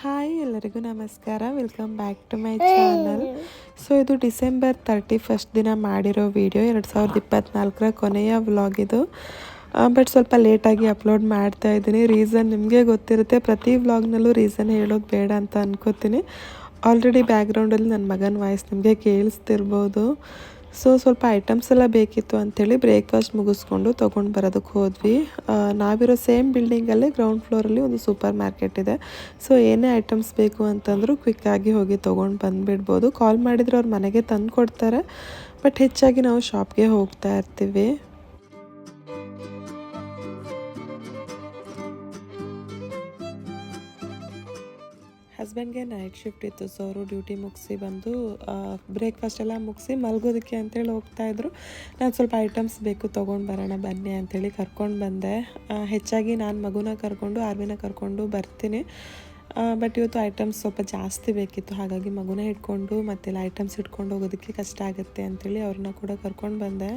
Hi ಎಲ್ಲರಿಗೂ ನಮಸ್ಕಾರ. Welcome back to my channel so ಇದು ಡಿಸೆಂಬರ್ ತರ್ಟಿ ಫಸ್ಟ್ ದಿನ ಮಾಡಿರೋ ವಿಡಿಯೋ ಎರಡು ಸಾವಿರದ ಇಪ್ಪತ್ತ್ನಾಲ್ಕರ ಕೊನೆಯ ವ್ಲಾಗ್ ಇದು. ಬಟ್ ಸ್ವಲ್ಪ ಲೇಟಾಗಿ ಅಪ್ಲೋಡ್ ಮಾಡ್ತಾ ಇದ್ದೀನಿ. ರೀಸನ್ ನಿಮಗೆ ಗೊತ್ತಿರುತ್ತೆ ಪ್ರತಿ ವ್ಲಾಗ್ನಲ್ಲೂ ರೀಸನ್ ಹೇಳೋದು ಬೇಡ ಅಂತ ಅನ್ಕೋತೀನಿ. ಆಲ್ರೆಡಿ ಬ್ಯಾಕ್ಗ್ರೌಂಡಲ್ಲಿ ನನ್ನ ಮಗನ ವಾಯ್ಸ್ ನಿಮಗೆ ಕೇಳಿಸ್ತಿರ್ಬೋದು. ಸೊ ಸ್ವಲ್ಪ ಐಟಮ್ಸ್ ಎಲ್ಲ ಬೇಕಿತ್ತು ಅಂಥೇಳಿ ಬ್ರೇಕ್ಫಾಸ್ಟ್ ಮುಗಿಸ್ಕೊಂಡು ತೊಗೊಂಡು ಬರೋದಕ್ಕೆ ಹೋದ್ವಿ. ನಾವಿರೋ ಸೇಮ್ ಬಿಲ್ಡಿಂಗಲ್ಲೇ ಗ್ರೌಂಡ್ ಫ್ಲೋರಲ್ಲಿ ಒಂದು ಸೂಪರ್ ಮಾರ್ಕೆಟ್ ಇದೆ. ಸೊ ಏನೇ ಐಟಮ್ಸ್ ಬೇಕು ಅಂತಂದರೂ ಕ್ವಿಕ್ಕಾಗಿ ಹೋಗಿ ತೊಗೊಂಡು ಬಂದುಬಿಡ್ಬೋದು. ಕಾಲ್ ಮಾಡಿದರೆ ಅವ್ರು ಮನೆಗೆ ತಂದು ಕೊಡ್ತಾರೆ ಬಟ್ ಹೆಚ್ಚಾಗಿ ನಾವು ಶಾಪ್ಗೆ ಹೋಗ್ತಾ ಇರ್ತೀವಿ. ಹಸ್ಬೆಂಡ್ಗೆ ನೈಟ್ ಶಿಫ್ಟ್ ಇತ್ತು ಸೊ ಅವರು ಡ್ಯೂಟಿ ಮುಗಿಸಿ ಬಂದು ಬ್ರೇಕ್ಫಾಸ್ಟ್ ಎಲ್ಲ ಮುಗಿಸಿ ಮಲಗೋದಕ್ಕೆ ಅಂತೇಳಿ ಹೋಗ್ತಾಯಿದ್ರು ನಾನು ಸ್ವಲ್ಪ ಐಟಮ್ಸ್ ಬೇಕು ತೊಗೊಂಡು ಬರೋಣ ಬನ್ನಿ ಅಂತೇಳಿ ಕರ್ಕೊಂಡು ಬಂದೆ. ಹೆಚ್ಚಾಗಿ ನಾನು ಮಗುನ ಕರ್ಕೊಂಡು, ಆರ್ಮಿನ ಕರ್ಕೊಂಡು ಬರ್ತೀನಿ. ಬಟ್ ಇವತ್ತು ಐಟಮ್ಸ್ ಸ್ವಲ್ಪ ಜಾಸ್ತಿ ಬೇಕಿತ್ತು, ಹಾಗಾಗಿ ಮಗುನ ಇಟ್ಕೊಂಡು ಮತ್ತೆಲ್ಲ ಐಟಮ್ಸ್ ಇಟ್ಕೊಂಡು ಹೋಗೋದಕ್ಕೆ ಕಷ್ಟ ಆಗುತ್ತೆ ಅಂತೇಳಿ ಅವ್ರನ್ನ ಕೂಡ ಕರ್ಕೊಂಡು ಬಂದೆ.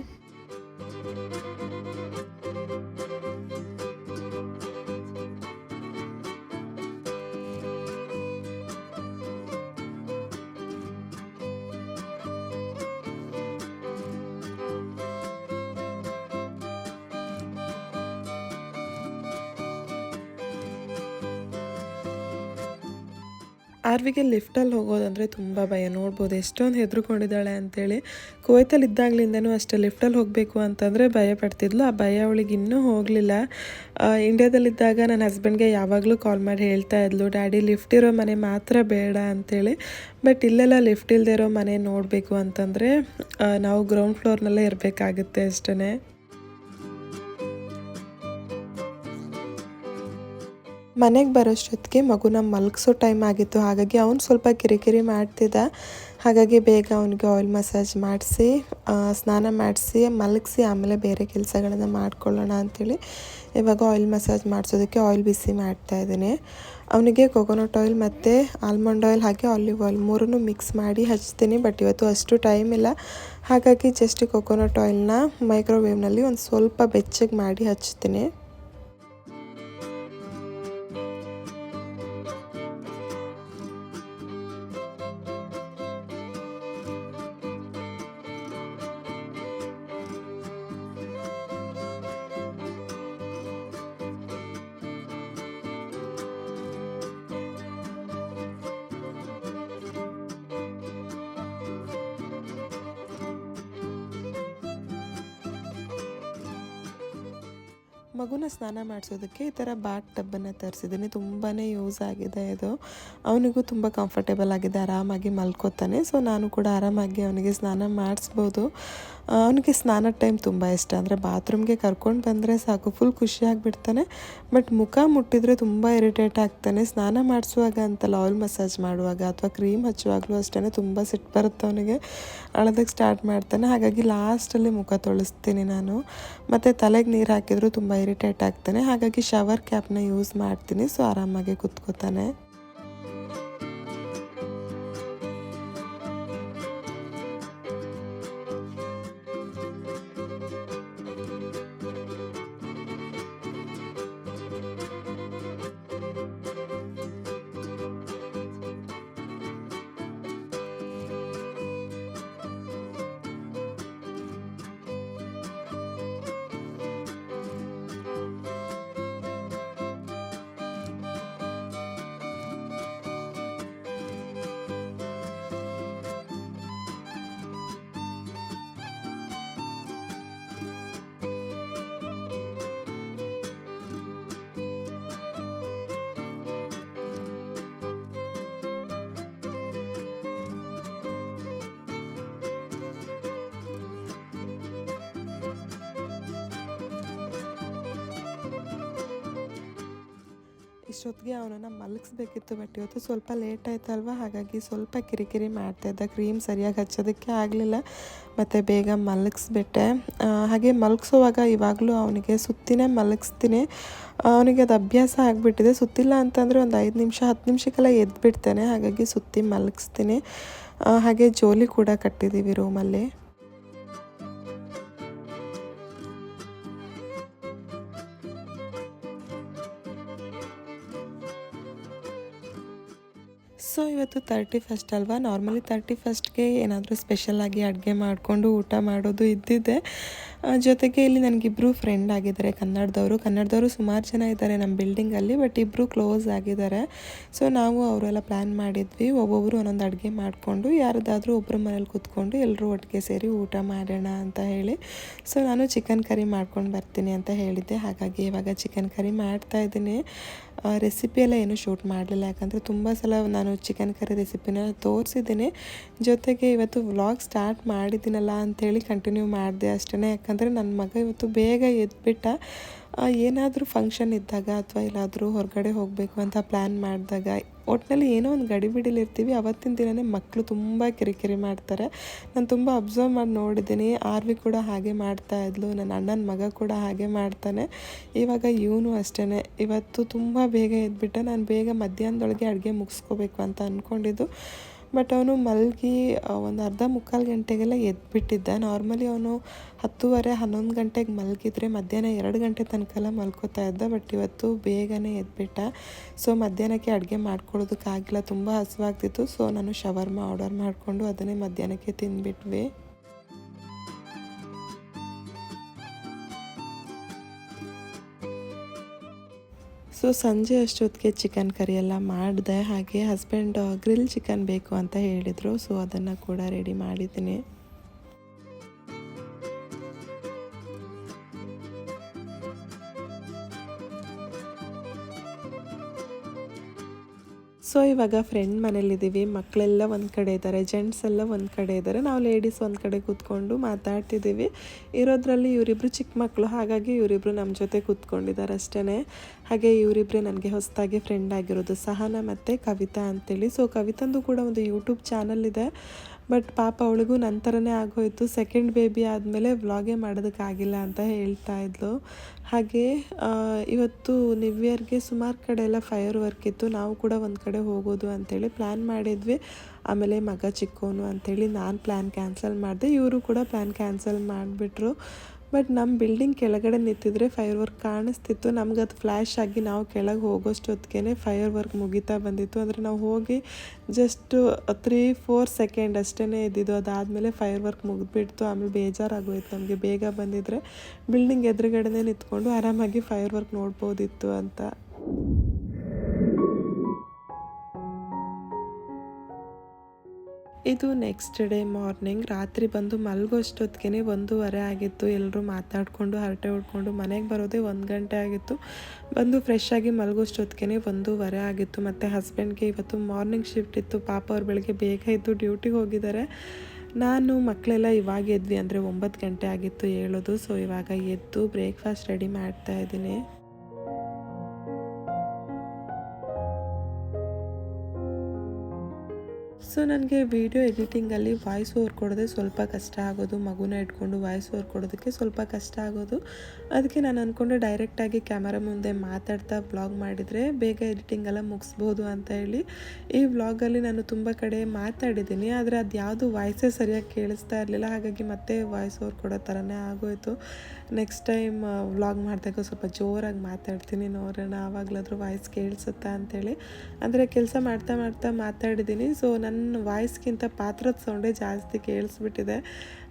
ಆರ್ವಿಗೆ ಲಿಫ್ಟಲ್ಲಿ ಹೋಗೋದಂದರೆ ತುಂಬ ಭಯ. ನೋಡ್ಬೋದು ಎಷ್ಟೊಂದು ಹೆದರ್ಕೊಂಡಿದ್ದಾಳೆ ಅಂತೇಳಿ. ಕುವೈತಲ್ಲಿ ಇದ್ದಾಗಲಿಂದನೂ ಅಷ್ಟೇ ಲಿಫ್ಟಲ್ಲಿ ಹೋಗಬೇಕು ಅಂತಂದರೆ ಭಯ ಪಡ್ತಿದ್ಲು. ಆ ಭಯ ಅವಳಿಗೆ ಇನ್ನೂ ಹೋಗಲಿಲ್ಲ. ಇಂಡ್ಯಾದಲ್ಲಿದ್ದಾಗ ನನ್ನ ಹಸ್ಬೆಂಡ್ಗೆ ಯಾವಾಗಲೂ ಕಾಲ್ ಮಾಡಿ ಹೇಳ್ತಾ ಇದ್ಲು, ಡ್ಯಾಡಿ, ಲಿಫ್ಟ್ ಇರೋ ಮನೆ ಮಾತ್ರ ಬೇಡ ಅಂಥೇಳಿ ಬಟ್ ಇಲ್ಲೆಲ್ಲ ಲಿಫ್ಟ್ ಇಲ್ಲದೆ ಇರೋ ಮನೆ ನೋಡಬೇಕು ಅಂತಂದರೆ ನಾವು ಗ್ರೌಂಡ್ ಫ್ಲೋರ್ನಲ್ಲೇ ಇರಬೇಕಾಗುತ್ತೆ ಅಷ್ಟೇ ಮನೆಗೆ ಬರೋಷ್ಟೊತ್ತಿಗೆ ಮಗುನ ಮಲಗಿಸೋ ಟೈಮ್ ಆಗಿತ್ತು. ಹಾಗಾಗಿ ಅವನು ಸ್ವಲ್ಪ ಕಿರಿಕಿರಿ ಮಾಡ್ತಿದ್ದ. ಹಾಗಾಗಿ ಬೇಗ ಅವನಿಗೆ ಆಯಿಲ್ ಮಸಾಜ್ ಮಾಡಿಸಿ ಸ್ನಾನ ಮಾಡಿಸಿ, ಮಲಗಿಸಿ, ಆಮೇಲೆ ಬೇರೆ ಕೆಲಸಗಳನ್ನು ಮಾಡ್ಕೊಳ್ಳೋಣ ಅಂಥೇಳಿ ಇವಾಗ ಆಯಿಲ್ ಮಸಾಜ್ ಮಾಡಿಸೋದಕ್ಕೆ ಆಯಿಲ್ ಬಿಸಿ ಮಾಡ್ತಾ ಇದ್ದೀನಿ. ಅವನಿಗೆ ಕೊಕೊನಟ್ ಆಯಿಲ್ ಮತ್ತು ಆಲ್ಮಂಡ್ ಆಯಿಲ್ ಹಾಗೆ ಆಲಿವ್ ಆಯಿಲ್ ಮೂರನ್ನು ಮಿಕ್ಸ್ ಮಾಡಿ ಹಚ್ತೀನಿ ಬಟ್ ಇವತ್ತು ಅಷ್ಟು ಟೈಮ್ ಇಲ್ಲ. ಹಾಗಾಗಿ ಜಸ್ಟ್ ಕೊಕೊನಟ್ ಆಯಿಲ್ನ ಮೈಕ್ರೋವೇವ್ನಲ್ಲಿ ಒಂದು ಸ್ವಲ್ಪ ಬೆಚ್ಚಗೆ ಮಾಡಿ ಹಚ್ತೀನಿ. ಮಗುನ ಸ್ನಾನ ಮಾಡಿಸೋದಕ್ಕೆ ಈ ಥರ ಬ್ಯಾಗ್ ಟಬ್ಬನ್ನು ತರಿಸಿದ್ದೀನಿ. ತುಂಬಾ ಯೂಸ್ ಆಗಿದೆ ಇದು. ಅವನಿಗೂ ತುಂಬ ಕಂಫರ್ಟೇಬಲ್ ಆಗಿದೆ, ಆರಾಮಾಗಿ ಮಲ್ಕೋತಾನೆ. ಸೊ ನಾನು ಕೂಡ ಆರಾಮಾಗಿ ಅವನಿಗೆ ಸ್ನಾನ ಮಾಡಿಸ್ಬೋದು. ಅವನಿಗೆ ಸ್ನಾನದ ಟೈಮ್ ತುಂಬ ಇಷ್ಟ. ಅಂದರೆ ಬಾತ್ರೂಮ್ಗೆ ಕರ್ಕೊಂಡು ಬಂದರೆ ಸಾಕು ಫುಲ್ ಖುಷಿಯಾಗಿಬಿಡ್ತಾನೆ ಬಟ್ ಮುಖ ಮುಟ್ಟಿದರೆ ತುಂಬ ಇರಿಟೇಟ್ ಆಗ್ತಾನೆ. ಸ್ನಾನ ಮಾಡಿಸುವಾಗ ಅಂತಲ್ಲ ಆಯಿಲ್ ಮಸಾಜ್ ಮಾಡುವಾಗ ಅಥವಾ ಕ್ರೀಮ್ ಹಚ್ಚುವಾಗಲೂ ಅಷ್ಟೇ ತುಂಬ ಸಿಟ್ಟು ಬರುತ್ತೆ ಅವನಿಗೆ. ಅಳೋದಕ್ಕೆ ಸ್ಟಾರ್ಟ್ ಮಾಡ್ತಾನೆ. ಹಾಗಾಗಿ ಲಾಸ್ಟಲ್ಲಿ ಮುಖ ತೊಳಸ್ತೀನಿ ನಾನು. ಮತ್ತು ತಲೆಗೆ ನೀರು ಹಾಕಿದರೂ ತುಂಬ ಇರಿಟೇಟ್ ಆಗ್ತಾನೆ. ಹಾಗಾಗಿ ಶವರ್ ಕ್ಯಾಪ್ನ ಯೂಸ್ ಮಾಡ್ತೀನಿ. ಸೊ ಆರಾಮಾಗಿ ಕುತ್ಕೋತಾನೆ. ಇಷ್ಟೊತ್ತಿಗೆ ಅವನನ್ನು ಮಲಗಿಸ್ಬೇಕಿತ್ತು ಬಟ್ ಇವತ್ತು ಸ್ವಲ್ಪ ಲೇಟ್ ಆಯ್ತಲ್ವ? ಹಾಗಾಗಿ ಸ್ವಲ್ಪ ಕಿರಿಕಿರಿ ಮಾಡ್ತಾಯಿದ್ದ ಕ್ರೀಮ್ ಸರಿಯಾಗಿ ಹಚ್ಚೋದಕ್ಕೆ ಆಗಲಿಲ್ಲ. ಮತ್ತು ಬೇಗ ಮಲಗಿಸ್ಬಿಟ್ಟೆ. ಹಾಗೆ ಮಲಗಿಸೋವಾಗ ಇವಾಗಲೂ ಅವನಿಗೆ ಸುತ್ತಿನೇ ಮಲಗಿಸ್ತೀನಿ. ಅವನಿಗೆ ಅದು ಅಭ್ಯಾಸ ಆಗಿಬಿಟ್ಟಿದೆ. ಸುತ್ತಿಲ್ಲ ಅಂತಂದರೆ ಒಂದು ಐದು ನಿಮಿಷ, ಹತ್ತು ನಿಮಿಷಕ್ಕೆಲ್ಲ ಎದ್ಬಿಡ್ತಾನೆ. ಹಾಗಾಗಿ ಸುತ್ತಿ ಮಲಗಿಸ್ತೀನಿ. ಹಾಗೆ ಜೋಲಿ ಕೂಡ ಕಟ್ಟಿದ್ದೀವಿ ರೂಮಲ್ಲಿ ಸೊ ಇವತ್ತು ತರ್ಟಿ ಫಸ್ಟ್ ಅಲ್ವಾ? ನಾರ್ಮಲಿ ತರ್ಟಿ ಫಸ್ಟ್ಗೆ ಏನಾದರೂ ಸ್ಪೆಷಲಾಗಿ ಅಡುಗೆ ಮಾಡಿಕೊಂಡು ಊಟ ಮಾಡೋದು ಇದ್ದಿದ್ದೆ ಜೊತೆಗೆ ಇಲ್ಲಿ ನನಗಿಬ್ಬರು ಫ್ರೆಂಡ್ ಆಗಿದ್ದಾರೆ, ಕನ್ನಡದವರು. ಕನ್ನಡದವರು ಸುಮಾರು ಜನ ಇದ್ದಾರೆ ನಮ್ಮ ಬಿಲ್ಡಿಂಗಲ್ಲಿ ಬಟ್ ಇಬ್ಬರು ಕ್ಲೋಸ್ ಆಗಿದ್ದಾರೆ. ಸೊ ನಾವು ಅವರೆಲ್ಲ ಪ್ಲ್ಯಾನ್ ಮಾಡಿದ್ವಿ ಒಬ್ಬೊಬ್ಬರು ಒಂದೊಂದು ಅಡುಗೆ ಮಾಡಿಕೊಂಡು, ಯಾರದಾದರೂ ಒಬ್ಬರ ಮನೇಲಿ ಕೂತ್ಕೊಂಡು ಎಲ್ಲರೂ ಒಟ್ಟಿಗೆ ಸೇರಿ ಊಟ ಮಾಡೋಣ ಅಂತ ಹೇಳಿ. ಸೊ ನಾನು ಚಿಕನ್ ಕರಿ ಮಾಡ್ಕೊಂಡು ಬರ್ತೀನಿ ಅಂತ ಹೇಳಿದ್ದೆ. ಹಾಗಾಗಿ ಇವಾಗ ಚಿಕನ್ ಕರಿ ಮಾಡ್ತಾ ಎಲ್ಲ ಏನೂ ಶೂಟ್ ಮಾಡಲಿಲ್ಲ. ಯಾಕಂದರೆ ತುಂಬ ಸಲ ನಾನು ಚಿಕನ್ ಕರಿ ರೆಸಿಪಿನ ತೋರಿಸಿದ್ದೀನಿ. ಜೊತೆಗೆ ಇವತ್ತು ವ್ಲಾಗ್ ಸ್ಟಾರ್ಟ್ ಮಾಡಿದ್ದೀನಲ್ಲ ಅಂಥೇಳಿ ಕಂಟಿನ್ಯೂ ಮಾಡಿದೆ ಅಷ್ಟೇ ಯಾಕಂದರೆ ನನ್ನ ಮಗ ಇವತ್ತು ಬೇಗ ಎದ್ಬಿಟ್ಟ. ಏನಾದರೂ ಫಂಕ್ಷನ್ ಇದ್ದಾಗ ಅಥವಾ ಎಲ್ಲಾದರೂ ಹೊರಗಡೆ ಹೋಗಬೇಕು ಅಂತ ಪ್ಲ್ಯಾನ್ ಮಾಡಿದಾಗ ಒಟ್ಟಿನಲ್ಲಿ ಏನೋ ಒಂದು ಗಡಿಬಿಡಿಲಿರ್ತೀವಿ. ಅವತ್ತಿನ ದಿನವೇ ಮಕ್ಕಳು ತುಂಬ ಕಿರಿಕಿರಿ ಮಾಡ್ತಾರೆ. ನಾನು ತುಂಬ ಅಬ್ಸರ್ವ್ ಮಾಡಿ ನೋಡಿದ್ದೀನಿ. ಆರ್ವಿ ಕೂಡ ಹಾಗೆ ಮಾಡ್ತಾ ಇದ್ಲು. ನನ್ನ ಅಣ್ಣನ ಮಗ ಕೂಡ ಹಾಗೆ ಮಾಡ್ತಾನೆ. ಇವಾಗ ಇವನು ಅಷ್ಟೇ ಇವತ್ತು ತುಂಬ ಬೇಗ ಎದ್ಬಿಟ್ಟ. ನಾನು ಬೇಗ ಮಧ್ಯಾಹ್ನದೊಳಗೆ ಅಡುಗೆ ಮುಗಿಸ್ಕೋಬೇಕು ಅಂತ ಅಂದ್ಕೊಂಡಿದ್ದು ಬಟ್ ಅವನು ಮಲಗಿ ಒಂದು ಅರ್ಧ ಮುಕ್ಕಾಲು ಗಂಟೆಗೆಲ್ಲ ಎದ್ಬಿಟ್ಟಿದ್ದ. ನಾರ್ಮಲಿ ಅವನು ಹತ್ತುವರೆ, ಹನ್ನೊಂದು ಗಂಟೆಗೆ ಮಲಗಿದ್ರೆ ಮಧ್ಯಾಹ್ನ ಎರಡು ಗಂಟೆ ತನಕ ಎಲ್ಲ ಮಲ್ಕೋತಾ ಇದ್ದ, ಬಟ್ ಇವತ್ತು ಬೇಗನೆ ಎದ್ಬಿಟ್ಟ. ಸೊ ಮಧ್ಯಾಹ್ನಕ್ಕೆ ಅಡುಗೆ ಮಾಡ್ಕೊಳ್ಳೋದಕ್ಕಾಗಿಲ್ಲ, ತುಂಬ ಹಸುವಾಗ್ತಿತ್ತು. ಸೊ ನಾನು ಶವರ್ಮ ಆರ್ಡರ್ ಮಾಡಿಕೊಂಡು ಅದನ್ನೇ ಮಧ್ಯಾಹ್ನಕ್ಕೆ ತಿಂದ್ಬಿಟ್ವಿ. ಸೊ ಸಂಜೆ ಅಷ್ಟೊತ್ತಿಗೆ ಚಿಕನ್ ಕರಿ ಎಲ್ಲ ಮಾಡಿದೆ, ಹಾಗೆ ಹಸ್ಬೆಂಡ್ ಗ್ರಿಲ್ ಚಿಕನ್ ಬೇಕು ಅಂತ ಹೇಳಿದರು. ಸೊ ಅದನ್ನು ಕೂಡ ರೆಡಿ ಮಾಡಿದ್ದೀನಿ. ಸೊ ಇವಾಗ ಫ್ರೆಂಡ್ ಮನೇಲಿದ್ದೀವಿ. ಮಕ್ಕಳೆಲ್ಲ ಒಂದು ಕಡೆ ಇದ್ದಾರೆ. ಜೆಂಟ್ಸ್ ಎಲ್ಲ ಒಂದು ಕಡೆ ಇದ್ದಾರೆ. ನಾವು ಲೇಡೀಸ್ ಒಂದು ಕಡೆ ಕೂತ್ಕೊಂಡು ಮಾತಾಡ್ತಿದ್ದೀವಿ. ಇರೋದ್ರಲ್ಲಿ ಇವರಿಬ್ರು ಚಿಕ್ಕ ಮಕ್ಕಳು ಹಾಗಾಗಿ ಇವರಿಬ್ರು ನಮ್ಮ ಜೊತೆ ಕೂತ್ಕೊಂಡಿದ್ದಾರೆ ಅಷ್ಟೇ ಹಾಗೆ ಇವರಿಬ್ರೆ ನನಗೆ ಹೊಸದಾಗಿ ಫ್ರೆಂಡ್ ಆಗಿರೋದು ಸಹನ ಮತ್ತು ಕವಿತಾ ಅಂತೇಳಿ. ಸೊ ಕವಿತಂದು ಕೂಡ ಒಂದು ಯೂಟ್ಯೂಬ್ ಚಾನಲ್ ಇದೆ. ಬಟ್ ಪಾಪ ಅವಳಿಗೂ ನಂತರನೇ ಆಗೋಯ್ತು. ಸೆಕೆಂಡ್ ಬೇಬಿ ಆದಮೇಲೆ ವ್ಲಾಗೇ ಮಾಡೋದಕ್ಕಾಗಿಲ್ಲ ಅಂತ ಹೇಳ್ತಾ ಇದ್ಲು. ಹಾಗೆ ಇವತ್ತು ನ್ಯೂ ಇಯರ್ಗೆ ಸುಮಾರು ಕಡೆ ಎಲ್ಲ ಫೈರ್ ವರ್ಕ್ ಇತ್ತು. ನಾವು ಕೂಡ ಒಂದು ಕಡೆ ಹೋಗೋದು ಅಂತೇಳಿ ಪ್ಲ್ಯಾನ್ ಮಾಡಿದ್ವಿ. ಆಮೇಲೆ ಮಗ ಚಿಕ್ಕೋನು ಅಂಥೇಳಿ ನಾನು ಪ್ಲ್ಯಾನ್ ಕ್ಯಾನ್ಸಲ್ ಮಾಡಿದೆ. ಇವರು ಕೂಡ ಪ್ಲ್ಯಾನ್ ಕ್ಯಾನ್ಸಲ್ ಮಾಡಿಬಿಟ್ರು. ಬಟ್ ನಮ್ಮ ಬಿಲ್ಡಿಂಗ್ ಕೆಳಗಡೆ ನಿಂತಿದ್ರೆ ಫೈರ್ ವರ್ಕ್ ಕಾಣಿಸ್ತಿತ್ತು. ನಮ್ಗೆ ಅದು ಫ್ಲ್ಯಾಶ್ ಆಗಿ ನಾವು ಕೆಳಗೆ ಹೋಗೋಷ್ಟೊತ್ತಿಗೆ ಫೈರ್ ವರ್ಕ್ ಮುಗಿತಾ ಬಂದಿತ್ತು. ಅಂದರೆ ನಾವು ಹೋಗಿ ಜಸ್ಟ್ ತ್ರೀ ಫೋರ್ ಸೆಕೆಂಡ್ ಅಷ್ಟೇ ಇದ್ದಿದ್ದು. ಅದಾದಮೇಲೆ ಫೈರ್ ವರ್ಕ್ ಮುಗಿದ್ಬಿಡ್ತು. ಆಮೇಲೆ ಬೇಜಾರಾಗೋಯ್ತು ನಮಗೆ. ಬೇಗ ಬಂದಿದ್ದರೆ ಬಿಲ್ಡಿಂಗ್ ಎದುರುಗಡೆನೇ ನಿಂತ್ಕೊಂಡು ಆರಾಮಾಗಿ ಫೈರ್ ವರ್ಕ್ ನೋಡ್ಬೋದಿತ್ತು ಅಂತ. ಇದು ನೆಕ್ಸ್ಟ್ ಡೇ ಮಾರ್ನಿಂಗ್ ರಾತ್ರಿ ಬಂದು ಮಲಗೋಷ್ಟೊತ್ತಿಗೆ ಒಂದೂವರೆ ಆಗಿತ್ತು. ಎಲ್ಲರೂ ಮಾತಾಡಿಕೊಂಡು, ಹರಟೆ ಹೊಡ್ಕೊಂಡು ಮನೆಗೆ ಬರೋದೇ ಒಂದು ಗಂಟೆ ಆಗಿತ್ತು. ಬಂದು ಫ್ರೆಶ್ ಆಗಿ ಮಲಗೋಷ್ಟೊತ್ತಿಗೆ ಒಂದೂವರೆ ಆಗಿತ್ತು. ಮತ್ತು ಹಸ್ಬೆಂಡ್ಗೆ ಇವತ್ತು ಮಾರ್ನಿಂಗ್ ಶಿಫ್ಟ್ ಇತ್ತು. ಪಾಪ ಅವ್ರ ಬೆಳಗ್ಗೆ ಬೇಗ ಇದ್ದು ಡ್ಯೂಟಿಗೆ ಹೋಗಿದ್ದಾರೆ ನಾನು ಮಕ್ಕಳೆಲ್ಲ ಇವಾಗ ಎದ್ವಿ ಅಂದರೆ ಒಂಬತ್ತು ಗಂಟೆ ಆಗಿತ್ತು ಹೇಳೋದು. ಸೊ ಇವಾಗ ಎದ್ದು ಬ್ರೇಕ್ಫಾಸ್ಟ್ ರೆಡಿ ಮಾಡ್ತಾ ಇದ್ದೀನಿ. ಸೊ ನನಗೆ ವಿಡಿಯೋ ಎಡಿಟಿಂಗಲ್ಲಿ ವಾಯ್ಸ್ ಓವರ್ ಕೊಡೋದೇ ಸ್ವಲ್ಪ ಕಷ್ಟ ಆಗೋದು, ಮಗುನ ಇಟ್ಕೊಂಡು ವಾಯ್ಸ್ ಓವರ್ ಕೊಡೋದಕ್ಕೆ ಸ್ವಲ್ಪ ಕಷ್ಟ ಆಗೋದು. ಅದಕ್ಕೆ ನಾನು ಅಂದ್ಕೊಂಡು ಡೈರೆಕ್ಟಾಗಿ ಕ್ಯಾಮರಾ ಮುಂದೆ ಮಾತಾಡ್ತಾ ವ್ಲಾಗ್ ಮಾಡಿದರೆ ಬೇಗ ಎಡಿಟಿಂಗ್ ಎಲ್ಲ ಮುಗಿಸ್ಬೋದು ಅಂತ ಹೇಳಿ. ಈ ವ್ಲಾಗಲ್ಲಿ ನಾನು ತುಂಬ ಕಡೆ ಮಾತಾಡಿದ್ದೀನಿ, ಆದರೆ ಅದು ಯಾವುದು ವಾಯ್ಸೇ ಸರಿಯಾಗಿ ಕೇಳಿಸ್ತಾ ಇರಲಿಲ್ಲ. ಹಾಗಾಗಿ ಮತ್ತೆ ವಾಯ್ಸ್ ಓವರ್ ಕೊಡೋ ಥರನೇ ಆಗೋಯಿತು. ನೆಕ್ಸ್ಟ್ ಟೈಮ್ ವ್ಲಾಗ್ ಮಾಡಿದಾಗ ಸ್ವಲ್ಪ ಜೋರಾಗಿ ಮಾತಾಡ್ತೀನಿ ನೋಡೋಣ, ಆವಾಗಲಾದರೂ ವಾಯ್ಸ್ ಕೇಳಿಸುತ್ತಾ ಅಂತೇಳಿ ಅಂದರೆ ಕೆಲಸ ಮಾಡ್ತಾ ಮಾಡ್ತಾ ಮಾತಾಡಿದ್ದೀನಿ. ಸೊ ನನ್ನ ವಾಯ್ಸ್ಗಿಂತ ಪಾತ್ರದ ಸೌಂಡೇ ಜಾಸ್ತಿ ಕೇಳಿಸ್ಬಿಟ್ಟಿದೆ.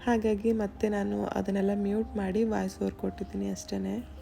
ಹಾಗಾಗಿ ಮತ್ತೆ ನಾನು ಅದನ್ನೆಲ್ಲ ಮ್ಯೂಟ್ ಮಾಡಿ ವಾಯ್ಸ್ ಓವರ್ ಕೊಟ್ಟಿದ್ದೀನಿ ಅಷ್ಟೇ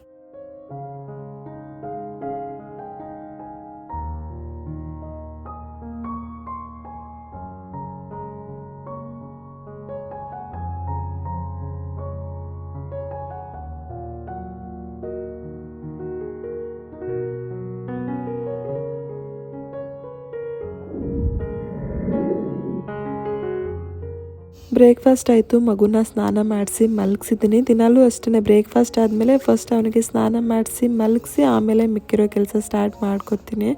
ಬ್ರೇಕ್ಫಾಸ್ಟ್ ಆಯಿತು, ಮಗುನ ಸ್ನಾನ ಮಾಡಿಸಿ ಮಲಗಿಸಿದ್ದೀನಿ ದಿನಾಲೂ ಅಷ್ಟೇ ಬ್ರೇಕ್ಫಾಸ್ಟ್ ಆದಮೇಲೆ ಫಸ್ಟ್ ಅವನಿಗೆ ಸ್ನಾನ ಮಾಡಿಸಿ ಮಲಗಿಸಿ ಆಮೇಲೆ ಮಿಕ್ಕಿರೋ ಕೆಲಸ ಸ್ಟಾರ್ಟ್ ಮಾಡ್ಕೊತೀನಿ.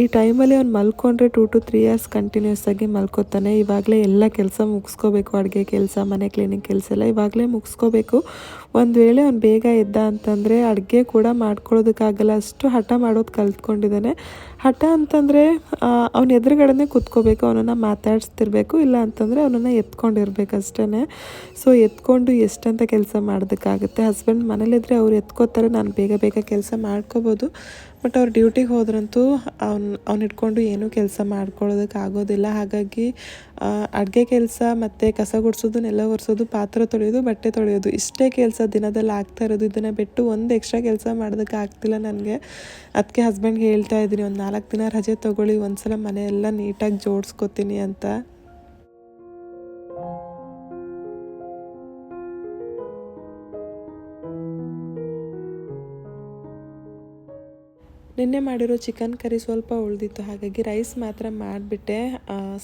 ಈ ಟೈಮಲ್ಲಿ ಅವ್ನು ಮಲ್ಕೊಂಡ್ರೆ two to three years continuous ಆಗಿ ಮಲ್ಕೋತಾನೆ. ಇವಾಗಲೇ ಎಲ್ಲ ಕೆಲಸ ಮುಗಿಸ್ಕೋಬೇಕು, ಅಡುಗೆ ಕೆಲಸ, ಮನೆ ಕ್ಲೀನಿಂಗ್ ಕೆಲಸ ಎಲ್ಲ ಇವಾಗಲೇ ಮುಗಿಸ್ಕೋಬೇಕು. ಒಂದು ವೇಳೆ ಅವ್ನು ಬೇಗ ಎದ್ದ ಅಂತಂದರೆ ಅಡುಗೆ ಕೂಡ ಮಾಡ್ಕೊಳ್ಳೋದಕ್ಕಾಗಲ್ಲ. ಅಷ್ಟು ಹಠ ಮಾಡೋದು ಕಲ್ತ್ಕೊಂಡಿದ್ದಾನೆ. ಹಠ ಅಂತಂದರೆ ಅವ್ನ ಎದುರುಗಡೆನೇ ಕೂತ್ಕೋಬೇಕು, ಅವನನ್ನು ಮಾತಾಡಿಸ್ತಿರ್ಬೇಕು, ಇಲ್ಲ ಅಂತಂದರೆ ಅವನನ್ನು ಎತ್ಕೊಂಡಿರ್ಬೇಕು ಅಷ್ಟೇ ಸೊ ಎತ್ಕೊಂಡು ಎಷ್ಟಂತ ಕೆಲಸ ಮಾಡೋದಕ್ಕಾಗುತ್ತೆ? ಹಸ್ಬೆಂಡ್ ಮನೇಲಿದ್ರೆ ಅವ್ರು ಎತ್ಕೋತಾರೆ, ನಾನು ಬೇಗ ಬೇಗ ಕೆಲಸ ಮಾಡ್ಕೋಬೋದು. ಬಟ್ ಅವ್ರು ಡ್ಯೂಟಿಗೆ ಹೋದ್ರಂತೂ ಅವ್ನು ಅವ್ನು ಇಟ್ಕೊಂಡು ಏನೂ ಕೆಲಸ ಮಾಡ್ಕೊಳ್ಳೋದಕ್ಕೆ ಆಗೋದಿಲ್ಲ. ಹಾಗಾಗಿ ಅಡುಗೆ ಕೆಲಸ ಮತ್ತು ಕಸ ಗುಡಿಸೋದು ನೆಲ ಒರೆಸೋದು, ಪಾತ್ರೆ ತೊಳೆಯೋದು, ಬಟ್ಟೆ ತೊಳೆಯೋದು, ಇಷ್ಟೇ ಕೆಲಸ ದಿನದಲ್ಲಿ ಆಗ್ತಾ ಇರೋದು. ಇದನ್ನು ಬಿಟ್ಟು ಒಂದು ಎಕ್ಸ್ಟ್ರಾ ಕೆಲಸ ಮಾಡೋದಕ್ಕೆ ಆಗ್ತಿಲ್ಲ ನನಗೆ. ಅದಕ್ಕೆ ಹಸ್ಬೆಂಡ್ಗೆ ಹೇಳ್ತಾ ಇದ್ದೀನಿ, ಒಂದು ನಾಲ್ಕು ದಿನ ರಜೆ ತೊಗೊಳ್ಳಿ ಒಂದು ಸಲ ಮನೆಯೆಲ್ಲ ನೀಟಾಗಿ ಜೋಡಿಸ್ಕೊತೀನಿ ಅಂತ. ನಿನ್ನೆ ಮಾಡಿರೋ ಚಿಕನ್ ಕರಿ ಸ್ವಲ್ಪ ಉಳಿದಿತ್ತು, ಹಾಗಾಗಿ ರೈಸ್ ಮಾತ್ರ ಮಾಡಿಬಿಟ್ಟೆ.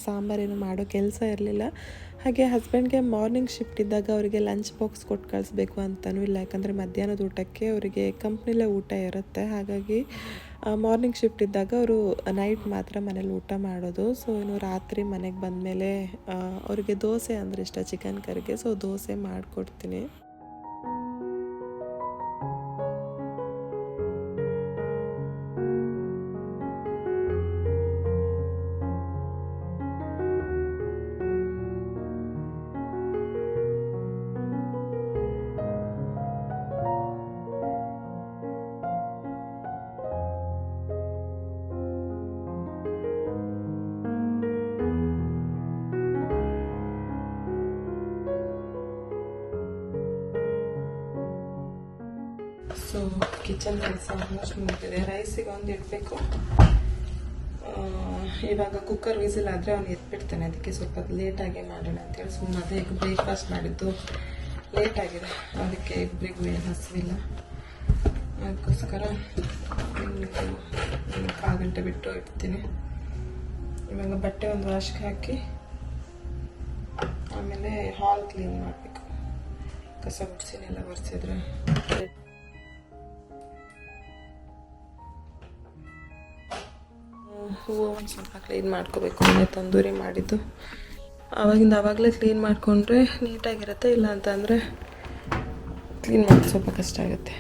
ಸಾಂಬಾರೇನು ಮಾಡೋ ಕೆಲಸ ಇರಲಿಲ್ಲ. ಹಾಗೆ ಹಸ್ಬೆಂಡ್ಗೆ ಮಾರ್ನಿಂಗ್ ಶಿಫ್ಟ್ ಇದ್ದಾಗ ಅವರಿಗೆ ಲಂಚ್ ಬಾಕ್ಸ್ ಕೊಟ್ಟು ಕಳಿಸ್ಬೇಕು ಅಂತಲೂ ಇಲ್ಲ, ಯಾಕಂದರೆ ಮಧ್ಯಾಹ್ನದ ಊಟಕ್ಕೆ ಅವರಿಗೆ ಕಂಪ್ನಿಲೇ ಊಟ ಇರುತ್ತೆ. ಹಾಗಾಗಿ ಮಾರ್ನಿಂಗ್ ಶಿಫ್ಟ್ ಇದ್ದಾಗ ಅವರು ನೈಟ್ ಮಾತ್ರ ಮನೇಲಿ ಊಟ ಮಾಡೋದು. ಸೊ ಇನ್ನು ರಾತ್ರಿ ಮನೆಗೆ ಬಂದಮೇಲೆ ಅವರಿಗೆ ದೋಸೆ ಅಂದರೆ ಇಷ್ಟ, ಚಿಕನ್ ಕರಿಗೆ. ಸೊ ದೋಸೆ ಮಾಡಿಕೊಡ್ತೀನಿ. ಕಿಚನ್ ಕೆಲಸ ಆಲ್ಮೋಸ್ಟ್ ಮುಗಿದಿದೆ ರೈಸಿಗೆ ಒಂದು ಇಡಬೇಕು ಇವಾಗ ಕುಕ್ಕರ್ ವಿಸಿಲ್ ಆದರೆ ಅವ್ನು ಎತ್ಬಿಡ್ತಾನೆ ಅದಕ್ಕೆ ಸ್ವಲ್ಪ ಲೇಟಾಗಿ ಮಾಡೋಣ ಅಂತೇಳಿ ಸುಮ್ಮನೆ ಅದೇ ಈಗ ಬ್ರೇಕ್ಫಾಸ್ಟ್ ಮಾಡಿದ್ದು ಲೇಟ್ ಆಗಿದೆ ಅದಕ್ಕೆ ಇಬ್ಬರಿಗೂ ಏನು ಹಸಿವಿಲ್ಲ ಅದಕ್ಕೋಸ್ಕರ ಕಾಲು ಗಂಟೆ ಬಿಟ್ಟು ಇಡ್ತೀನಿ ಇವಾಗ ಬಟ್ಟೆ ಒಂದು ವಾಶ್ಗೆ ಹಾಕಿ ಆಮೇಲೆ ಹಾಲ್ ಕ್ಲೀನ್ ಮಾಡಬೇಕು ಕಸ ಗುಡ್ಸಿನೆಲ್ಲ ಒರೆಸಿದ್ರೆ ಹೂವು ಒಂದು ಸ್ವಲ್ಪ ಕ್ಲೀನ್ ಮಾಡ್ಕೋಬೇಕು. ಮನೆ ತಂದೂರಿ ಮಾಡಿದ್ದು. ಆವಾಗಿಂದ ಆವಾಗಲೇ ಕ್ಲೀನ್ ಮಾಡಿಕೊಂಡ್ರೆ ನೀಟಾಗಿರುತ್ತೆ ಇಲ್ಲ ಅಂತಂದರೆ ಕ್ಲೀನ್ ಮಾಡೋದು ಸ್ವಲ್ಪ ಕಷ್ಟ ಆಗುತ್ತೆ.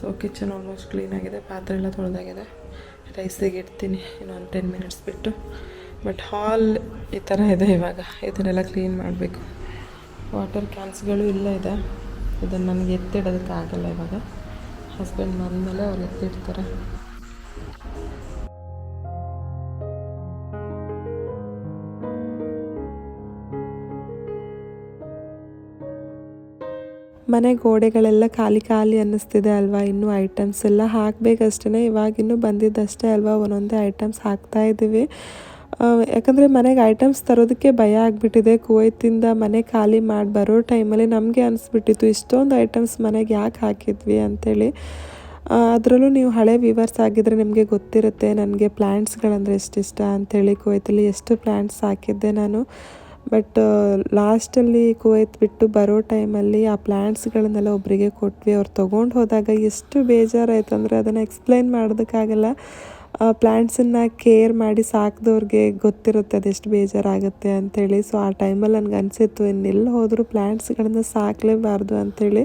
ಸೊ ಕಿಚನ್ ಆಲ್ಮೋಸ್ಟ್ ಕ್ಲೀನ್ ಆಗಿದೆ. ಪಾತ್ರೆ ಎಲ್ಲ ತೊಳೆದಾಗಿದೆ. ರೈಸಿಗೆ ಇಡ್ತೀನಿ ಇನ್ನೊಂದು ಟೆನ್ ಮಿನಿಟ್ಸ್ ಬಿಟ್ಟು. ಬಟ್ ಹಾಲ್ ಈ ಥರ ಇದೆ ಇವಾಗ. ಇದನ್ನೆಲ್ಲ ಕ್ಲೀನ್ ಮಾಡಬೇಕು. ವಾಟರ್ ಕ್ಯಾನ್ಸ್ಗಳು ಇಲ್ಲ ಇದೆ. ಇದನ್ನು ನನಗೆ ಎತ್ತಿಡೋದಕ್ಕೆ ಆಗಲ್ಲ ಇವಾಗ. ಹಸ್ಬೆಂಡ್ ಬಂದಮೇಲೆ ಅವ್ರು ಎತ್ತಿಡ್ತಾರೆ. ಮನೆ ಗೋಡೆಗಳೆಲ್ಲ ಖಾಲಿ ಖಾಲಿ ಅನ್ನಿಸ್ತಿದೆ ಅಲ್ವಾ? ಇನ್ನೂ ಐಟಮ್ಸ್ ಎಲ್ಲ ಹಾಕಬೇಕಷ್ಟೇ ಇವಾಗಿನ್ನೂ ಬಂದಿದ್ದಷ್ಟೇ ಅಲ್ವಾ? ಒಂದೊಂದೇ ಐಟಮ್ಸ್ ಹಾಕ್ತಾ ಇದ್ದೀವಿ. ಯಾಕಂದರೆ ಮನೆಗೆ ಐಟಮ್ಸ್ ತರೋದಕ್ಕೆ ಭಯ ಆಗಿಬಿಟ್ಟಿದೆ. ಕುವೈತಿಂದ ಮನೆ ಖಾಲಿ ಮಾಡಿ ಬರೋ ಟೈಮಲ್ಲಿ ನಮಗೆ ಅನಿಸ್ಬಿಟ್ಟಿತ್ತು, ಇಷ್ಟೊಂದು ಐಟಮ್ಸ್ ಮನೆಗೆ ಯಾಕೆ ಹಾಕಿದ್ವಿ ಅಂಥೇಳಿ ಅದರಲ್ಲೂ ನೀವು ಹಳೆ ವಿವರ್ಸ್ ಆಗಿದ್ರೆ ನಿಮಗೆ ಗೊತ್ತಿರುತ್ತೆ, ನನಗೆ ಪ್ಲ್ಯಾಂಟ್ಸ್ಗಳಂದರೆ ಎಷ್ಟಿಷ್ಟ ಅಂಥೇಳಿ ಕುವೈತಲ್ಲಿ ಎಷ್ಟು ಪ್ಲ್ಯಾಂಟ್ಸ್ ಹಾಕಿದ್ದೆ ನಾನು. ಬಟ್ ಲಾಸ್ಟಲ್ಲಿ ಕುವೈತ್ ಬಿಟ್ಟು ಬರೋ ಟೈಮಲ್ಲಿ ಆ ಪ್ಲ್ಯಾಂಟ್ಸ್ಗಳನ್ನೆಲ್ಲ ಒಬ್ಬರಿಗೆ ಕೊಟ್ವಿ. ಅವ್ರು ತೊಗೊಂಡು ಹೋದಾಗ ಎಷ್ಟು ಬೇಜಾರಾಯ್ತು ಅಂದರೆ ಅದನ್ನು ಎಕ್ಸ್ಪ್ಲೈನ್ ಮಾಡೋದಕ್ಕಾಗಲ್ಲ. ಪ್ಲ್ಯಾಂಟ್ಸನ್ನು ಕೇರ್ ಮಾಡಿ ಸಾಕಿದವ್ರಿಗೆ ಗೊತ್ತಿರುತ್ತೆ ಅದೆಷ್ಟು ಬೇಜಾರಾಗುತ್ತೆ ಅಂಥೇಳಿ ಸೊ ಆ ಟೈಮಲ್ಲಿ ನನಗೆ ಅನಿಸಿತ್ತು ಇನ್ನೆಲ್ಲಿ ಹೋದರೂ ಪ್ಲ್ಯಾಂಟ್ಸ್ಗಳನ್ನು ಸಾಕಲೇಬಾರ್ದು ಅಂಥೇಳಿ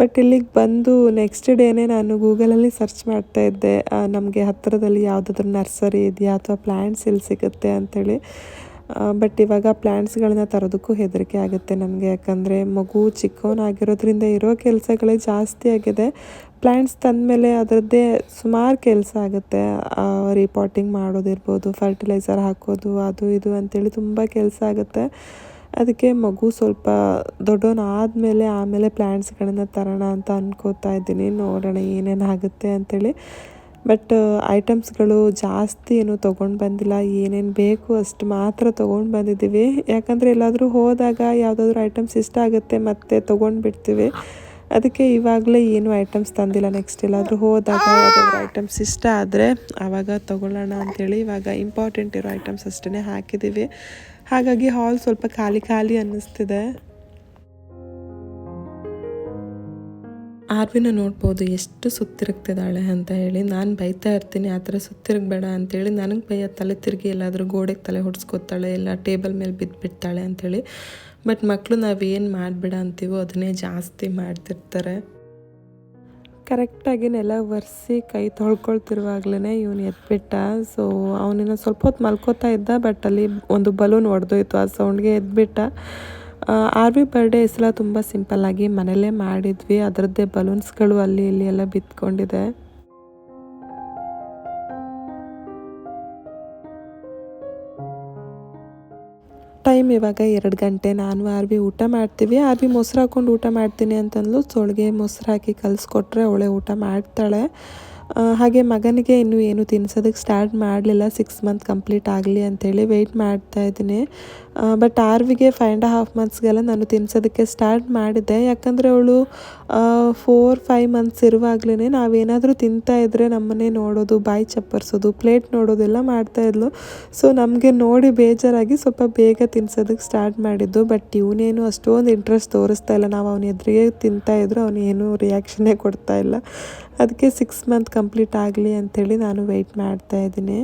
ಬಟ್ ಇಲ್ಲಿಗೆ ಬಂದು ನೆಕ್ಸ್ಟ್ ಡೇನೇ ನಾನು ಗೂಗಲಲ್ಲಿ ಸರ್ಚ್ ಮಾಡ್ತಾ ಇದ್ದೆ. ನಮಗೆ ಹತ್ತಿರದಲ್ಲಿ ಯಾವುದಾದ್ರೂ ನರ್ಸರಿ ಇದೆಯಾ ಅಥವಾ ಪ್ಲ್ಯಾಂಟ್ಸ್ ಎಲ್ಲಿ ಸಿಗುತ್ತೆ ಅಂಥೇಳಿ ಬಟ್ ಇವಾಗ ಪ್ಲ್ಯಾಂಟ್ಸ್ಗಳನ್ನ ತರೋದಕ್ಕೂ ಹೆದರಿಕೆ ಆಗುತ್ತೆ ನನಗೆ ಯಾಕಂದರೆ ಮಗು ಚಿಕ್ಕವನಾಗಿರೋದ್ರಿಂದ ಇರೋ ಕೆಲಸಗಳೇ ಜಾಸ್ತಿ ಆಗಿದೆ. ಪ್ಲ್ಯಾಂಟ್ಸ್ ತಂದಮೇಲೆ ಅದರದ್ದೇ ಸುಮಾರು ಕೆಲಸ ಆಗುತ್ತೆ. ರಿಪೋರ್ಟಿಂಗ್ ಮಾಡೋದಿರ್ಬೋದು ಫರ್ಟಿಲೈಸರ್ ಹಾಕೋದು, ಅದು ಇದು ಅಂತೇಳಿ ತುಂಬ ಕೆಲಸ ಆಗುತ್ತೆ. ಅದಕ್ಕೆ ಮಗು ಸ್ವಲ್ಪ ದೊಡ್ಡವನಾದಮೇಲೆ ಆಮೇಲೆ ಪ್ಲ್ಯಾಂಟ್ಸ್ಗಳನ್ನ ತರೋಣ ಅಂತ ಅನ್ಕೋತಾ ಇದ್ದೀನಿ. ನೋಡೋಣ ಏನೇನು ಆಗುತ್ತೆ ಅಂಥೇಳಿ ಬಟ್, ಐಟಮ್ಸ್ಗಳು ಜಾಸ್ತಿ ಏನು ತೊಗೊಂಡು ಬಂದಿಲ್ಲ. ಏನೇನು ಬೇಕು ಅಷ್ಟು ಮಾತ್ರ ತೊಗೊಂಡು ಬಂದಿದ್ದೀವಿ. ಯಾಕಂದರೆ ಎಲ್ಲಾದರೂ ಹೋದಾಗ ಯಾವುದಾದ್ರೂ ಐಟಮ್ಸ್ ಇಷ್ಟ ಆಗುತ್ತೆ ಮತ್ತೆ ತೊಗೊಂಡು ಬಿಡ್ತೀವಿ. ಅದಕ್ಕೆ ಇವಾಗಲೇ ಏನು ಐಟಮ್ಸ್ ತಂದಿಲ್ಲ. ನೆಕ್ಸ್ಟ್ ಎಲ್ಲಾದರೂ ಹೋದಾಗ ಯಾವುದಾದ್ರೂ ಐಟಮ್ಸ್ ಇಷ್ಟ ಆದರೆ ಆವಾಗ ತೊಗೊಳ್ಳೋಣ ಅಂಥೇಳಿ ಇವಾಗ ಇಂಪಾರ್ಟೆಂಟ್ ಇರೋ ಐಟಮ್ಸ್ ಅಷ್ಟೇ ಹಾಕಿದ್ದೀವಿ. ಹಾಗಾಗಿ ಹಾಲ್ ಸ್ವಲ್ಪ ಖಾಲಿ ಖಾಲಿ ಅನ್ನಿಸ್ತಿದೆ. ಆರ್ವಿನ ನೋಡ್ಬೋದು ಎಷ್ಟು ಸುತ್ತಿರುಗ್ತಿದ್ದಾಳೆ ಅಂತ ಹೇಳಿ. ನಾನು ಬೈತಾ ಇರ್ತೀನಿ, ಆ ಥರ ಸುತ್ತಿರುಗಬೇಡ ಅಂತೇಳಿ ನನಗೆ ಬೈಯ ತಲೆ ತಿರುಗಿ ಎಲ್ಲಾದರೂ ಗೋಡೆಗೆ ತಲೆ ಹೊಡ್ಸ್ಕೊತಾಳೆ, ಇಲ್ಲ ಟೇಬಲ್ ಮೇಲೆ ಬಿದ್ದುಬಿಡ್ತಾಳೆ ಅಂಥೇಳಿ ಬಟ್ ಮಕ್ಕಳು ನಾವೇನು ಮಾಡಬೇಡ ಅಂತೀವೋ ಅದನ್ನೇ ಜಾಸ್ತಿ ಮಾಡ್ತಿರ್ತಾರೆ. ಕರೆಕ್ಟಾಗಿ ನೆಲ ಒರೆಸಿ ಕೈ ತೊಳ್ಕೊಳ್ತಿರುವಾಗಲೇ ಇವನು ಎದ್ಬಿಟ್ಟ. ಸೊ ಅವನಿನ್ನ ಸ್ವಲ್ಪ ಹೊತ್ತು ಮಲ್ಕೋತಾ ಇದ್ದ, ಬಟ್ ಅಲ್ಲಿ ಒಂದು ಬಲೂನ್ ಹೊಡೆದೋಯ್ತು ಆ ಸೌಂಡ್ಗೆ ಎದ್ಬಿಟ್ಟ. ಆರ್ ವಿ ಬರ್ಡೇ ಈ ಸಲ ತುಂಬ ಸಿಂಪಲ್ಲಾಗಿ ಮನೆಯಲ್ಲೇ ಮಾಡಿದ್ವಿ. ಅದರದ್ದೇ ಬಲೂನ್ಸ್ಗಳು ಅಲ್ಲಿ ಇಲ್ಲಿ ಎಲ್ಲ ಬಿತ್ಕೊಂಡಿದೆ. ಟೈಮ್ ಇವಾಗ ಎರಡು ಗಂಟೆ. ನಾನು ಆರ್ ವಿ ಊಟ ಮಾಡ್ತೀವಿ. ಆರ್ ವಿ ಮೊಸರು ಹಾಕೊಂಡು ಊಟ ಮಾಡ್ತೀನಿ ಅಂತಂದ್ಲು. ಸೋಳಿಗೆ ಮೊಸರು ಹಾಕಿ ಕಲಿಸ್ಕೊಟ್ರೆ ಅವಳೆ ಊಟ ಮಾಡ್ತಾಳೆ. ಹಾಗೆ ಮಗನಿಗೆ ಇನ್ನೂ ಏನು ತಿನ್ಸೋದಕ್ಕೆ ಸ್ಟಾರ್ಟ್ ಮಾಡಲಿಲ್ಲ ಸಿಕ್ಸ್ ಮಂತ್ ಕಂಪ್ಲೀಟ್ ಆಗಲಿ ಅಂತೇಳಿ ವೆಯ್ಟ್ ಮಾಡ್ತಾ ಇದ್ದೀನಿ. ಬಟ್ ಆರ್ವಿಗೆ ಫೈವ್ ಆ್ಯಂಡ್ ಹಾಫ್ ಮಂತ್ಸ್ಗೆಲ್ಲ ನಾನು ತಿನ್ಸೋದಕ್ಕೆ ಸ್ಟಾರ್ಟ್ ಮಾಡಿದ್ದೆ. ಯಾಕಂದರೆ ಅವಳು ಫೋರ್ ಫೈವ್ ಮಂತ್ಸ್ ಇರುವಾಗಲೇ ನಾವೇನಾದರೂ ತಿಂತಾ ಇದ್ದರೆ ನಮ್ಮನ್ನೇ ನೋಡೋದು, ಬಾಯಿ ಚಪ್ಪರ್ಸೋದು ಪ್ಲೇಟ್ ನೋಡೋದೆಲ್ಲ ಮಾಡ್ತಾಯಿದ್ಲು ಸೊ ನಮಗೆ ನೋಡಿ ಬೇಜಾರಾಗಿ ಸ್ವಲ್ಪ ಬೇಗ ತಿನ್ಸೋದಕ್ಕೆ ಸ್ಟಾರ್ಟ್ ಮಾಡಿದ್ದು. ಬಟ್ ಇವನೇನು ಅಷ್ಟೊಂದು ಇಂಟ್ರೆಸ್ಟ್ ತೋರಿಸ್ತಾ ಇಲ್ಲ. ನಾವು ಅವನ ಎದುರಿಗೆ ತಿಂತಾ ಇದ್ರು ಅವನೇನು ರಿಯಾಕ್ಷನ್ನೇ ಕೊಡ್ತಾ ಇಲ್ಲ. ಅದಕ್ಕೆ ಸಿಕ್ಸ್ ಮಂತ್ ಕಂಪ್ಲೀಟ್ ಆಗಲಿ ಅಂಥೇಳಿ ನಾನು ವೆಯ್ಟ್ ಮಾಡ್ತಾ ಇದ್ದೀನಿ.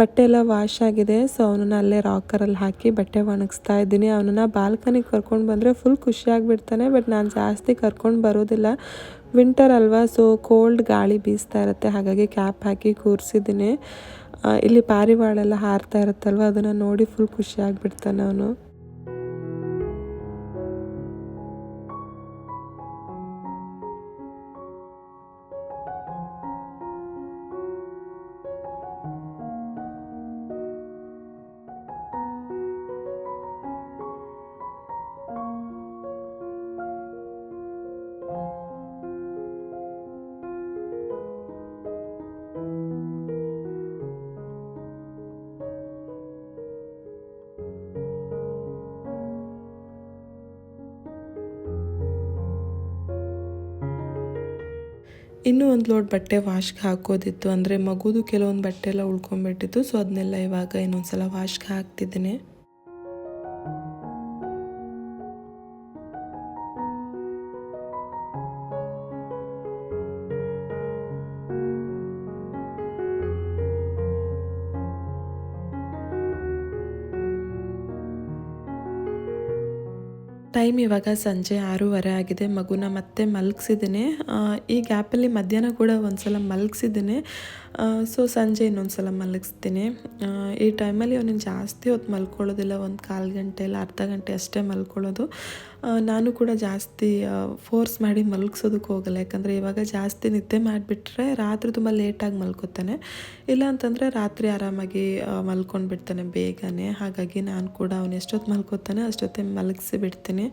ಬಟ್ಟೆ ಎಲ್ಲ ವಾಶ್ ಆಗಿದೆ ಸೊ ಅವನನ್ನ ಅಲ್ಲೇ ರಾಕರಲ್ಲಿ ಹಾಕಿ ಬಟ್ಟೆ ಒಣಗಿಸ್ತಾ ಇದ್ದೀನಿ. ಅವನನ್ನ ಬಾಲ್ಕನಿಗೆ ಕರ್ಕೊಂಡು ಬಂದರೆ ಫುಲ್ ಖುಷಿಯಾಗಿಬಿಡ್ತಾನೆ ಬಟ್ ನಾನು ಜಾಸ್ತಿ ಕರ್ಕೊಂಡು ಬರೋದಿಲ್ಲ. ವಿಂಟರ್ ಅಲ್ವಾ ಸೊ ಕೋಲ್ಡ್ ಗಾಳಿ ಬೀಸ್ತಾ ಇರುತ್ತೆ, ಹಾಗಾಗಿ ಕ್ಯಾಪ್ ಹಾಕಿ ಕೂರಿಸಿದ್ದೀನಿ. ಇಲ್ಲಿ ಪಾರಿವಾಳೆಲ್ಲ ಹಾರ್ತಾ ಇರುತ್ತಲ್ವ, ಅದನ್ನು ನೋಡಿ ಫುಲ್ ಖುಷಿಯಾಗಿಬಿಡ್ತಾನೆ ಅವನು. ಇನ್ನೂ ಒಂದು ಲೋಡ್ ಬಟ್ಟೆ ವಾಶ್ಗೆ ಹಾಕೋದಿತ್ತು. ಅಂದರೆ ಮಗುದು ಕೆಲವೊಂದು ಬಟ್ಟೆ ಎಲ್ಲ ಉಳ್ಕೊಂಬಿಟ್ಟಿತ್ತು ಸೊ ಅದನ್ನೆಲ್ಲ ಇವಾಗ ಇನ್ನೊಂದು ಸಲ ವಾಶ್ಗೆ ಹಾಕ್ತಿದ್ದೀನಿ. ಟೈಮ್ ಇವಾಗ ಸಂಜೆ ಆರೂವರೆ ಆಗಿದೆ. ಮಗುನ ಮತ್ತೆ ಮಲಗಿಸಿದ್ದೀನಿ. ಈ ಗ್ಯಾಪಲ್ಲಿ ಮಧ್ಯಾಹ್ನ ಕೂಡ ಒಂದು ಸಲ ಮಲಗಿಸಿದ್ದೀನಿ. ಸೊ ಸಂಜೆ ಇನ್ನೊಂದು ಸಲ ಮಲಗಿಸ್ತೀನಿ ಈ ಟೈಮಲ್ಲಿ ಅವನಿಗೆ ಜಾಸ್ತಿ ಹೊತ್ತು ಮಲ್ಕೊಳ್ಳೋದಿಲ್ಲ. ಒಂದು ಕಾಲು ಗಂಟೆ ಇಲ್ಲ, ಅರ್ಧ ಗಂಟೆ ಅಷ್ಟೇ ಮಲ್ಕೊಳ್ಳೋದು. ನಾನು ಕೂಡ ಜಾಸ್ತಿ ಫೋರ್ಸ್ ಮಾಡಿ ಮಲಗಿಸೋದಕ್ಕೆ ಹೋಗಲ್ಲ. ಯಾಕಂದರೆ ಇವಾಗ ಜಾಸ್ತಿ ನಿದ್ದೆ ಮಾಡಿಬಿಟ್ರೆ ರಾತ್ರಿ ತುಂಬ ಲೇಟಾಗಿ ಮಲ್ಕೋತಾನೆ. ಇಲ್ಲ ಅಂತಂದರೆ ರಾತ್ರಿ ಆರಾಮಾಗಿ ಮಲ್ಕೊಂಡು ಬಿಡ್ತಾನೆ ಬೇಗನೆ. ಹಾಗಾಗಿ ನಾನು ಕೂಡ ಅವನು ಎಷ್ಟೊತ್ತು ಮಲ್ಕೋತಾನೆ ಅಷ್ಟೊತ್ತೆ ಮಲಗಿಸಿ ಬಿಡ್ತೀನಿ.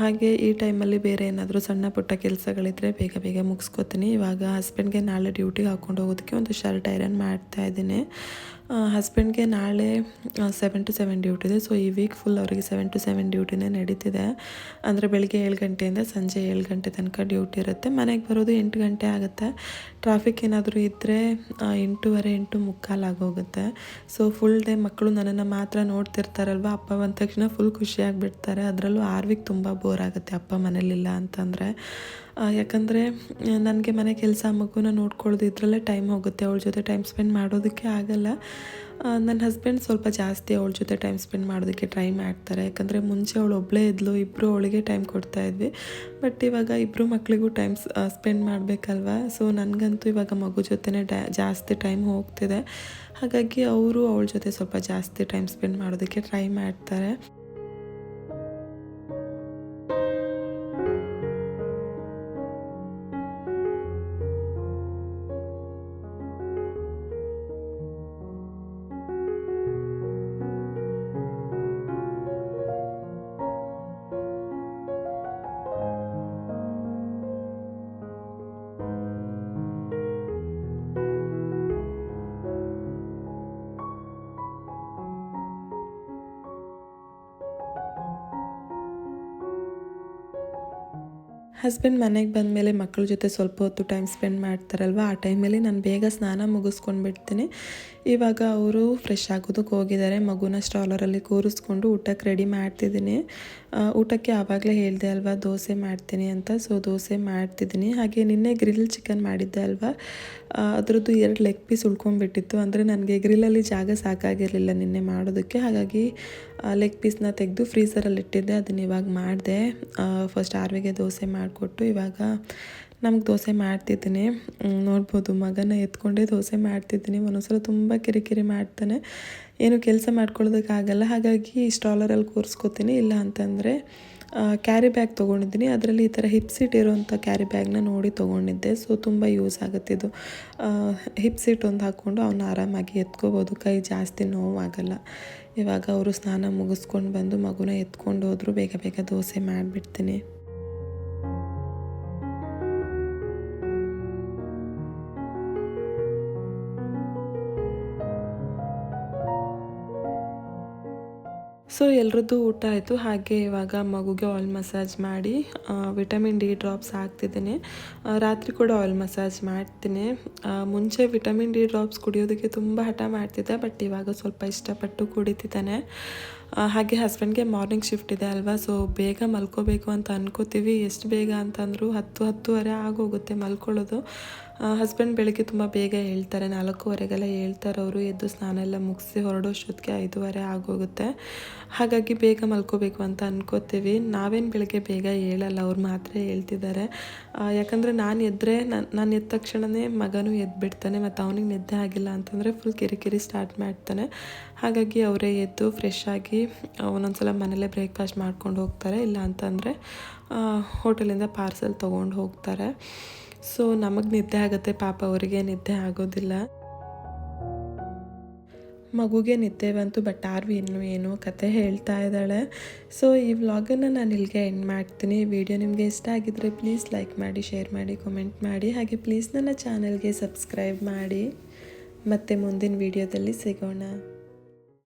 ಹಾಗೆ ಈ ಟೈಮಲ್ಲಿ ಬೇರೆ ಏನಾದರೂ ಸಣ್ಣ ಪುಟ್ಟ ಕೆಲಸಗಳಿದ್ದರೆ ಬೇಗ ಬೇಗ ಮುಗಿಸ್ಕೊತೀನಿ. ಇವಾಗ ಹಸ್ಬೆಂಡ್ಗೆ ನಾಳೆ ಡ್ಯೂಟಿಗೆ ಹಾಕ್ಕೊಂಡು ಹೋಗೋದಕ್ಕೆ ಒಂದು ಶರ್ಟ್ ಐರನ್ ಮಾಡ್ತಾ ಇದ್ದೀನಿ. ಹಸ್ಬೆಂಡ್ಗೆ ನಾಳೆ ಸೆವೆನ್ ಟು ಸೆವೆನ್ ಡ್ಯೂಟಿ ಇದೆ. ಸೊ ಈ ವೀಕ್ ಫುಲ್ ಅವರಿಗೆ ಸೆವೆನ್ ಟು ಸೆವೆನ್ ಡ್ಯೂಟಿನೇ ನಡೀತಿದೆ. ಅಂದರೆ ಬೆಳಗ್ಗೆ ಏಳು ಗಂಟೆಯಿಂದ ಸಂಜೆ ಏಳು ಗಂಟೆ ತನಕ ಡ್ಯೂಟಿ ಇರುತ್ತೆ. ಮನೆಗೆ ಬರೋದು ಎಂಟು ಗಂಟೆ ಆಗುತ್ತೆ. ಟ್ರಾಫಿಕ್ ಏನಾದರೂ ಇದ್ದರೆ ಎಂಟೂವರೆ, ಎಂಟು ಮುಕ್ಕಾಲು ಆಗೋಗುತ್ತೆ. ಸೊ ಫುಲ್ ಡೇ ಮಕ್ಕಳು ನನ್ನನ್ನು ಮಾತ್ರ ನೋಡ್ತಿರ್ತಾರಲ್ವ? ಅಪ್ಪ ಬಂದ ತಕ್ಷಣ ಫುಲ್ ಖುಷಿಯಾಗಿಬಿಡ್ತಾರೆ ಅದರಲ್ಲೂ ಆರ್ವಿಗೆ ತುಂಬ ಬೋರ್ ಆಗುತ್ತೆ ಅಪ್ಪ ಮನೇಲಿಲ್ಲ ಅಂತಂದರೆ. ಯಾಕಂದರೆ ನನಗೆ ಮನೆ ಕೆಲಸ ಮಗುನ ನೋಡ್ಕೊಳ್ಳೋದು ಇದರಲ್ಲೇ ಟೈಮ್ ಹೋಗುತ್ತೆ, ಅವಳ ಜೊತೆ ಟೈಮ್ ಸ್ಪೆಂಡ್ ಮಾಡೋದಕ್ಕೆ ಆಗಲ್ಲ. ನನ್ನ ಹಸ್ಬೆಂಡ್ ಸ್ವಲ್ಪ ಜಾಸ್ತಿ ಅವಳ ಜೊತೆ ಟೈಮ್ ಸ್ಪೆಂಡ್ ಮಾಡೋದಕ್ಕೆ ಟ್ರೈ ಮಾಡ್ತಾರೆ. ಯಾಕಂದರೆ, ಮುಂಚೆ ಅವಳು ಒಬ್ಬಳೇ ಇದ್ಲು ಇಬ್ಬರು ಅವಳಿಗೆ ಟೈಮ್ ಕೊಡ್ತಾ ಇದ್ವಿ. ಬಟ್ ಇವಾಗ ಇಬ್ಬರು ಮಕ್ಕಳಿಗೂ ಟೈಮ್ ಸ್ಪೆಂಡ್ ಮಾಡಬೇಕಲ್ವ? ಸೊ ನನಗಂತೂ ಇವಾಗ ಮಗು ಜೊತೆನೇ ಡ್ಯಾ, ಜಾಸ್ತಿ ಟೈಮ್ ಹೋಗ್ತಿದೆ. ಹಾಗಾಗಿ, ಅವರು ಅವಳ ಜೊತೆ ಸ್ವಲ್ಪ ಜಾಸ್ತಿ ಟೈಮ್ ಸ್ಪೆಂಡ್ ಮಾಡೋದಕ್ಕೆ ಟ್ರೈ ಮಾಡ್ತಾರೆ. ಹಸ್ಬೆಂಡ್ ಮನೆಗೆ ಬಂದಮೇಲೆ ಮಕ್ಕಳ ಜೊತೆ ಸ್ವಲ್ಪ ಹೊತ್ತು ಟೈಮ್ ಸ್ಪೆಂಡ್ ಮಾಡ್ತಾರಲ್ವ? ಆ ಟೈಮಲ್ಲಿ ನಾನು ಬೇಗ ಸ್ನಾನ ಮುಗಿಸ್ಕೊಂಡು ಬಿಡ್ತೀನಿ ಇವಾಗ ಅವರು ಫ್ರೆಶ್ ಆಗೋದಕ್ಕೆ ಹೋಗಿದ್ದಾರೆ. ಮಗುನ ಸ್ಟಾಲರಲ್ಲಿ ಕೂರಿಸ್ಕೊಂಡು ಊಟಕ್ಕೆ ರೆಡಿ ಮಾಡ್ತಿದ್ದೀನಿ. ಊಟಕ್ಕೆ ಆವಾಗಲೇ ಹೇಳಿದೆ ಅಲ್ವಾ, ದೋಸೆ ಮಾಡ್ತೀನಿ ಅಂತ. ಸೊ ದೋಸೆ ಮಾಡ್ತಿದ್ದೀನಿ. ಹಾಗೆ ನಿನ್ನೆ ಗ್ರಿಲ್ ಚಿಕನ್ ಮಾಡಿದ್ದೆ ಅಲ್ವಾ? ಅದರದ್ದು ಎರಡು ಲೆಗ್ ಪೀಸ್ ಉಳ್ಕೊಂಡ್ಬಿಟ್ಟಿತ್ತು. ಅಂದರೆ ನನಗೆ ಗ್ರಿಲಲ್ಲಿ ಜಾಗ ಸಾಕಾಗಿರಲಿಲ್ಲ ನಿನ್ನೆ ಮಾಡೋದಕ್ಕೆ. ಹಾಗಾಗಿ ಲೆಗ್ ಪೀಸ್ನ ತೆಗೆದು ಫ್ರೀಸರಲ್ಲಿ ಇಟ್ಟಿದ್ದೆ. ಅದನ್ನ ಇವಾಗ ಮಾಡಿದೆ. ಫಸ್ಟ್ ಆರ್ವಿಗೆ ದೋಸೆ ಮಾಡಿಕೊಟ್ಟು ಇವಾಗ ನಮ್ಗೆ ದೋಸೆ ಮಾಡ್ತಿದ್ದೀನಿ. ನೋಡ್ಬೋದು. ಮಗನ ಎತ್ಕೊಂಡೇ ದೋಸೆ ಮಾಡ್ತಿದ್ದೀನಿ. ಒಂದೊಂದ್ಸಲ ತುಂಬ ಕಿರಿಕಿರಿ ಮಾಡ್ತಾನೆ. ಏನು ಕೆಲಸ ಮಾಡ್ಕೊಳ್ಳೋದಕ್ಕಾಗಲ್ಲ ಹಾಗಾಗಿ ಸ್ಟಾಲರಲ್ಲಿ ಕೂರಿಸ್ಕೊತೀನಿ. ಇಲ್ಲ ಅಂತಂದರೆ ಕ್ಯಾರಿ ಬ್ಯಾಗ್ ತೊಗೊಂಡಿದ್ದೀನಿ. ಅದರಲ್ಲಿ ಈ ಥರ ಹಿಪ್ ಸೀಟ್ ಇರೋವಂಥ ಕ್ಯಾರಿ ಬ್ಯಾಗ್ನ ನೋಡಿ ತೊಗೊಂಡಿದ್ದೆ. ಸೊ ತುಂಬ ಯೂಸ್ ಆಗುತ್ತೆ ಇದು. ಹಿಪ್ ಸೀಟ್ ಒಂದು ಹಾಕ್ಕೊಂಡು ಅವನ್ನ ಆರಾಮಾಗಿ ಎತ್ಕೋಬೋದು. ಕೈ ಜಾಸ್ತಿ ನೋವಾಗಲ್ಲ. ಇವಾಗ ಅವರು ಸ್ನಾನ ಮುಗಿಸ್ಕೊಂಡು ಬಂದು ಮಗುನ ಎತ್ಕೊಂಡು ಹೋದರೂ. ಬೇಗ ಬೇಗ ದೋಸೆ ಮಾಡಿಬಿಡ್ತೀನಿ. ಸೊ ಎಲ್ರದ್ದು ಊಟ ಆಯಿತು. ಹಾಗೆ ಇವಾಗ ಮಗುಗೆ ಆಯಿಲ್ ಮಸಾಜ್ ಮಾಡಿ ವಿಟಮಿನ್ ಡಿ ಡ್ರಾಪ್ಸ್ ಹಾಕ್ತಿದ್ದೀನಿ. ರಾತ್ರಿ ಕೂಡ ಆಯಿಲ್ ಮಸಾಜ್ ಮಾಡ್ತೀನಿ. ಮುಂಚೆ ವಿಟಮಿನ್ ಡಿ ಡ್ರಾಪ್ಸ್ ಕುಡಿಯೋದಕ್ಕೆ ತುಂಬ ಹಠ ಮಾಡ್ತಿದ್ದೆ ಬಟ್ ಇವಾಗ ಸ್ವಲ್ಪ ಇಷ್ಟಪಟ್ಟು ಕುಡಿತಿದ್ದಾನೆ. ಹಾಗೆ ಹಸ್ಬೆಂಡ್ಗೆ ಮಾರ್ನಿಂಗ್ ಶಿಫ್ಟ್ ಇದೆ ಅಲ್ವಾ ಸೊ ಬೇಗ ಮಲ್ಕೋಬೇಕು ಅಂತ ಅನ್ಕೋತೀವಿ. ಎಷ್ಟು ಬೇಗ ಅಂತಂದ್ರು ಹತ್ತು, ಹತ್ತುವರೆ ಆಗೋಗುತ್ತೆ ಮಲ್ಕೊಳ್ಳೋದು. ಹಸ್ಬೆಂಡ್ ಬೆಳಗ್ಗೆ ತುಂಬ ಬೇಗ ಹೇಳ್ತಾರೆ, ನಾಲ್ಕೂವರೆಗೆಲ್ಲ ಹೇಳ್ತಾರೆ ಅವರು, ಎದ್ದು ಸ್ನಾನ ಎಲ್ಲ ಮುಗಿಸಿ ಹೊರಡೋಷ್ಟೊತ್ತಿಗೆ ಐದೂವರೆ ಆಗೋಗುತ್ತೆ. ಹಾಗಾಗಿ ಬೇಗ ಮಲ್ಕೋಬೇಕು ಅಂತ ಅನ್ಕೋತೀವಿ. ನಾವೇನು ಬೆಳಗ್ಗೆ ಬೇಗ ಹೇಳಲ್ಲ, ಅವ್ರು ಮಾತ್ರ ಹೇಳ್ತಿದ್ದಾರೆ. ಯಾಕಂದರೆ ನಾನು ಎದ್ದರೆ ನಾನು ಎದ್ದ ತಕ್ಷಣವೇ ಮಗನೂ ಎದ್ಬಿಡ್ತಾನೆ, ಮತ್ತು ಅವನಿಗೆ ನಿದ್ದೆ ಆಗಿಲ್ಲ ಅಂತಂದರೆ ಫುಲ್ ಕಿರಿಕಿರಿ ಸ್ಟಾರ್ಟ್ ಮಾಡ್ತಾನೆ. ಹಾಗಾಗಿ ಅವರೇ ಎದ್ದು ಫ್ರೆಶ್ ಆಗಿ ಒಂದೊಂದ್ಸಲ ಮನೇಲೇ ಬ್ರೇಕ್ಫಾಸ್ಟ್ ಮಾಡ್ಕೊಂಡು ಹೋಗ್ತಾರೆ, ಇಲ್ಲ ಅಂತಂದರೆ ಹೋಟೆಲಿಂದ ಪಾರ್ಸೆಲ್ ತೊಗೊಂಡು ಹೋಗ್ತಾರೆ. ಸೊ ನಮಗೆ ನಿದ್ದೆ ಆಗುತ್ತೆ, ಪಾಪ ಅವರಿಗೆ ನಿದ್ದೆ ಆಗೋದಿಲ್ಲ. ಮಗುಗೆ ನಿದ್ದೆ ಬಂತು ಬಟ್ ಆರ್ವಿ ಇನ್ನೂ ಏನೋ ಕತೆ ಹೇಳ್ತಾ ಇದ್ದಾಳೆ. ಸೊ ಈ ವ್ಲಾಗನ್ನು ನಾನು ಇಲ್ಲಿಗೆ ಎಂಡ್ ಮಾಡ್ತೀನಿ. ವಿಡಿಯೋ ನಿಮಗೆ ಇಷ್ಟ ಆಗಿದ್ದರೆ ಪ್ಲೀಸ್ ಲೈಕ್ ಮಾಡಿ ಶೇರ್ ಮಾಡಿ ಕಮೆಂಟ್ ಮಾಡಿ. ಹಾಗೆ ಪ್ಲೀಸ್ ನನ್ನ ಚಾನಲ್ಗೆ ಸಬ್ಸ್ಕ್ರೈಬ್ ಮಾಡಿ. ಮತ್ತೆ ಮುಂದಿನ ವಿಡಿಯೋದಲ್ಲಿ ಸಿಗೋಣ.